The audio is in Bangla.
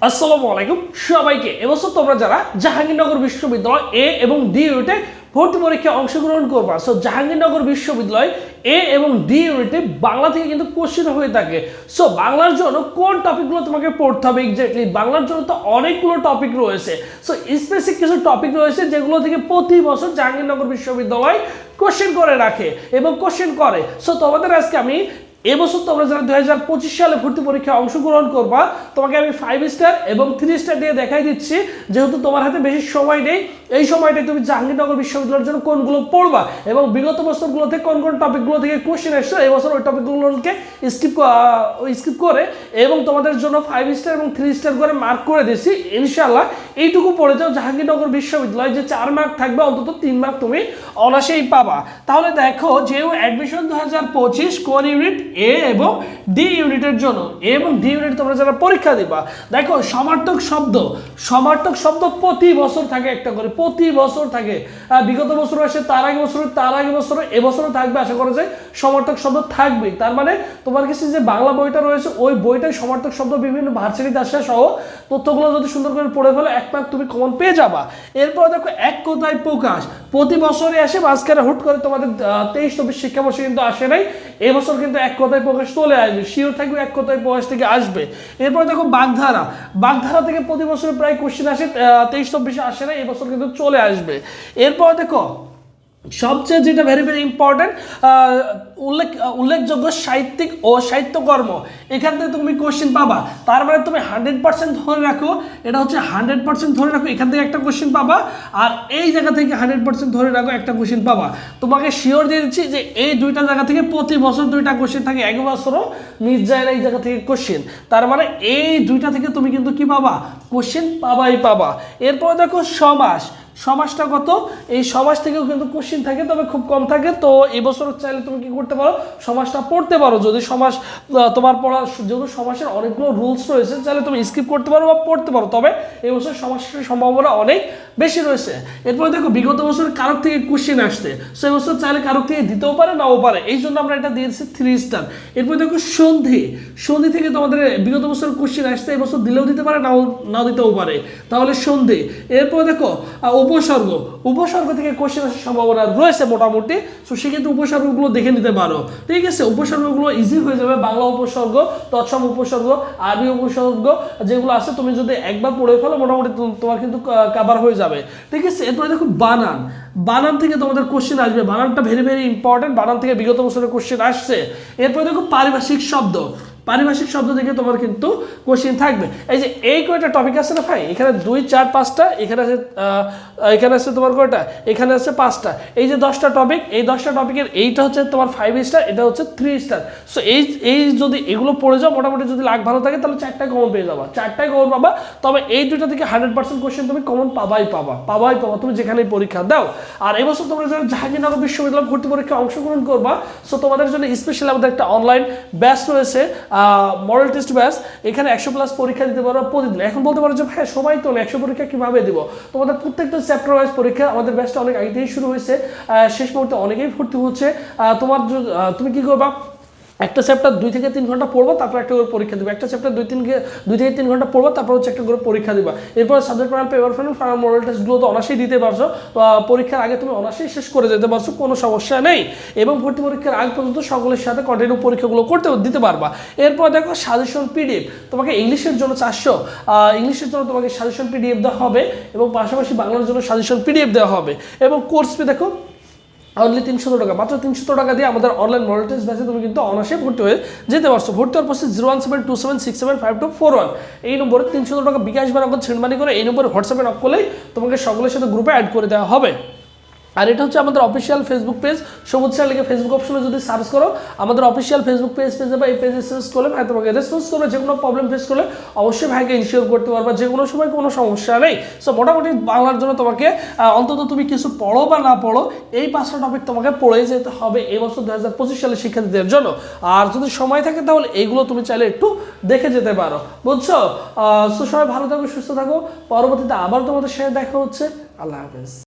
আসসালামু আলাইকুম সবাইকে। এবছর তোমরা যারা জাহাঙ্গীরনগর বিশ্ববিদ্যালয় এ এবং ডি ইউনিটে ভর্তি পরীক্ষায় অংশগ্রহণ করবা সো জাহাঙ্গীরনগর বিশ্ববিদ্যালয় এ এবং ডি ইউনিটে বাংলা থেকে কিন্তু কোশ্চেন হয়ে থাকে। সো বাংলার জন্য কোন টপিকগুলো তোমাকে পড়তে হবে এক্স্যাক্টলি বাংলার জন্য তো অনেকগুলো টপিক রয়েছে। সো স্পেসিফিক কিছু টপিক রয়েছে যেগুলো থেকে প্রতি বছর জাহাঙ্গীরনগর বিশ্ববিদ্যালয় কোশ্চেন করে রাখে এবং কোশ্চেন করে। সো তোমাদের আজকে আমি এবছর তোমরা যারা দুই হাজার পঁচিশ সালে ভর্তি পরীক্ষায় অংশগ্রহণ করবা, তোমাকে আমি ফাইভ স্টার এবং থ্রি স্টার দিয়ে দেখাই দিচ্ছি। যেহেতু তোমার হাতে বেশি সময় নেই, এই সময়টায় তুমি জাহাঙ্গীরনগর বিশ্ববিদ্যালয়ের জন্য কোনগুলো পড়বা এবং বিগত বছরগুলোতে কোন কোন টপিকগুলো থেকে কোশ্চেন এসছে এই বছর ওই টপিকগুলোকে স্কিপ স্কিপ করে এবং তোমাদের জন্য ফাইভ স্টার এবং থ্রি স্টার করে মার্ক করে দিয়েছি। ইনশাল্লাহ এইটুকু পড়ে যাও, জাহাঙ্গীরনগর বিশ্ববিদ্যালয় যে চার মার্ক থাকবে, অন্তত তিন মার্ক তুমি অনাসেই পাবা। তাহলে দেখো যেও অ্যাডমিশন দু হাজার পঁচিশ কোন ইউনিট এ এবং ডি ইউনিটের জন্য। এ এবং ডি ইউনিট তোমরা যারা পরীক্ষা দিবা, দেখো সমার্থক শব্দ সমার্থক শব্দ প্রতি বছর থাকে একটা করে, প্রতি বছর থাকে। বিগত বছর আসে, তার আগে বছর, তার আগে বছর এবছরও থাকবে, আশা করা যায় সমার্থক শব্দ থাকবেই। তার মানে তোমার কাছে যে বাংলা বইটা রয়েছে, ওই বইটাই সমার্থক শব্দ বিভিন্ন ভার্সিটিতে আসা, সহ তথ্যগুলো যদি সুন্দর করে পড়ে ফেলো, এক মার্ক তুমি কমন পেয়ে যাবা। এরপর দেখো, এক কথায় প্রকাশ। প্রতি বছরে আসে, মাঝখানে হুট করে তোমাদের তেইশ, চব্বিশ শিক্ষাবর্ষে কিন্তু আসে নাই এবছর কিন্তু এক কথায় প্রকাশ চলে আসবে, শিওর থাকবে এক কথায় প্রকাশ থেকে আসবে। এরপর দেখো বাগধারা। বাগধারা থেকে প্রতি বছর প্রায় কোশ্চেন আসে তেইশ, চব্বিশে আসে না এবছর কিন্তু চলে আসবে। এরপর দেখো সবচেয়ে যেটা ভেরি ভেরি ইম্পর্টেন্ট উল্লেখ, উল্লেখযোগ্য সাহিত্যিক ও সাহিত্যকর্ম। এখান থেকে তুমি কোশ্চেন পাবা। তার মানে তুমি হান্ড্রেড পার্সেন্ট ধরে রাখো। এটা হচ্ছে হান্ড্রেড পার্সেন্ট ধরে রাখো। এখান থেকে একটা কোশ্চেন পাবা। আর এই জায়গা থেকে হান্ড্রেড পার্সেন্ট ধরে রাখো, একটা কোশ্চেন পাবা। তোমাকে শিওর দিয়ে দিচ্ছি যে এই দুইটা জায়গা থেকে প্রতি বছর দুইটা কোশ্চেন থাকে। এক বছরও মিস যায় না এই জায়গা থেকে কোশ্চেন তার মানে এই দুইটা থেকে তুমি কিন্তু কি পাবা? কোশ্চেন পাবাই পাবা। এরপর দেখো সমাস। সমাজটা কত এই সমাজ থেকেও কিন্তু কোশ্চিন থাকে, তবে খুব কম থাকে। তো এবছর চাইলে তুমি কি করতে পারো? সমাজটা পড়তে পারো। যদি সমাজ তোমার পড়া, যেহেতু সমাজের অনেকগুলো রুলস রয়েছে, চাইলে তুমি স্কিপ করতে পারো বা পড়তে পারো। তবে এবছর সমাজের সম্ভাবনা অনেক বেশি রয়েছে। এরপরে দেখো, বিগত বছর কারোর থেকে কোশ্চিন আসছে। সো এবছর চাইলে কারোর থেকে দিতেও পারে, নাও পারে। এই জন্য আমরা এটা দিয়েছি থ্রি স্টার এরপরে দেখো, সন্ধি। সন্ধি থেকে তোমাদের বিগত বছর কোশ্চিন আসছে এবছর দিলেও দিতে পারে, নাও নাও দিতেও পারে। তাহলে সন্ধি। এরপর দেখো উপসর্গ উপসর্গ থেকে কোশ্চেন আসার সম্ভাবনা রয়েছে মোটামুটি। সো সেক্ষেত্রে উপসর্গগুলো দেখে নিতে পারো। ঠিক আছে? উপসর্গগুলো ইজি হয়ে যাবে। বাংলা উপসর্গ, তৎসম উপসর্গ, আরবি উপসর্গ যেগুলো আছে, তুমি যদি একবার পড়ে ফেলো, মোটামুটি তোমার কিন্তু কাভার হয়ে যাবে। ঠিক আছে? এরপরে দেখো বানান। বানান থেকে তোমাদের কোশ্চেন আসবে। বানানটা ভেরি ভেরি ইম্পর্টেন্ট বানান থেকে বিগত বছরের কোশ্চেন আসছে। এরপরে দেখো পারিভাষিক শব্দ। পারিভাষিক শব্দ থেকে তোমার কিন্তু কোশ্চেন থাকবে। এই যে এই কয়টা টপিক আছে না ভাই? এখানে দুই, চার, পাঁচটা, এখানে আছে এখানে আছে তোমার কয়টা? এখানে আছে পাঁচটা। এই যে দশটা টপিক এই দশটা টপিকের এইটা হচ্ছে তোমার ফাইভ স্টার এটা হচ্ছে থ্রি স্টার সো এই এই যদি এগুলো পড়ে যাও, মোটামুটি যদি লাখ ভালো থাকে, তাহলে চারটায় কমন পেয়ে যাবা। চারটায় কমন পাবা, তবে এই দুইটা থেকে হান্ড্রেড পার্সেন্ট কোশ্চেন তুমি কমন পাবাই পাবা পাবাই পাবা, তুমি যেখানেই পরীক্ষা দাও। আর এবছর তোমরা যারা জাহাঙ্গীরনগর বিশ্ববিদ্যালয় ভর্তি পরীক্ষায় অংশগ্রহণ করবা সো তোমাদের জন্য স্পেশাল আমাদের একটা অনলাইন ব্যাচ রয়েছে। মডেল টেস্ট ব্যাস, এখানে একশো প্লাস পরীক্ষা দিতে পারো প্রতিদিন। এখন বলতে পারো যে হ্যাঁ সবাই তো একশো পরীক্ষা কীভাবে দেবো? তোমাদের প্রত্যেকটা চ্যাপ্টার ওয়াইজ পরীক্ষা, আমাদের ব্যাচটা অনেক আগে থেকেই শুরু হয়েছে। শেষ মুহূর্তে অনেকেই ভর্তি হচ্ছে। তোমার তুমি কী করবা? একটা চ্যাপ্টার দুই থেকে তিন ঘণ্টা পড়ব, তারপর একটা করে পরীক্ষা দিবা। একটা চ্যাপ্টার দুই, তিন দুই থেকে তিন ঘণ্টা পড়ব, তারপর হচ্ছে একটা করে পরীক্ষা দিবা। এরপর subject panel paper final final model টেস্টগুলো তো অনাসেই দিতে পারছ। পরীক্ষার আগে তুমি অনাসেই শেষ করে যেতে পারছ, কোনো সমস্যা নেই। এবং ভর্তি পরীক্ষার আগ পর্যন্ত সকলের সাথে কন্টিনিউ পরীক্ষাগুলো করতে দিতে পারবা। এরপর দেখো সাজেশন পিডিএফ তোমাকে ইংলিশের জন্য চারশো ইংলিশের জন্য তোমাকে সাজেশন পিডিএফ দেওয়া হবে এবং পাশাপাশি বাংলার জন্য সাজেশন পিডিএফ দেওয়া হবে। এবং কোর্স ফি দেখো অনলি তিনশো টাকা। মাত্র তিনশো টাকা দিয়ে আমাদের অনলাইন টেস্ট ব্যাচে তুমি কিন্তু অনার্সে ভর্তি হয়ে যেতে পারছ। ভর্তি হওয়ার পাশে zero one seven two seven six seven five two four one এই নম্বরে তিনশো টাকা বিকাশ বা নগদ ছিনমানি করে এই নম্বরে হোয়াটসঅ্যাপে নক করলেই তোমাকে সকলের সাথে গ্রুপে অ্যাড করে দেওয়া হবে। আর এটা হচ্ছে আমাদের official Facebook page Sabuj sir লিখে ফেসবুক অপশনে যদি সার্চ করো, আমাদের অফিসিয়াল ফেসবুক পেজ পেজে বা এই পেজে সার্চ করলে ভাই তোমাকে রেসপন্স করবে যে কোনো প্রবলেম ফেস করলে অবশ্যই ভাইকে ইনশিওর করতে পারবা যে কোনো সময় কোনো সমস্যা নেই। সো মোটামুটি বাংলার জন্য তোমাকে অন্তত তুমি কিছু পড়ো বা না পড়ো, এই পাঁচটা টপিক তোমাকে পড়ে যেতে হবে এই বছর দু হাজার পঁচিশ সালে শিক্ষার্থীদের জন্য। আর যদি সময় থাকে তাহলে এইগুলো তুমি চাইলে একটু দেখে যেতে পারো। বুঝছ? সো সবাই ভালো থাকো, সুস্থ থাকো। পরবর্তীতে আবার তোমাদের সাথে দেখা হচ্ছে। আল্লাহ হাফেজ।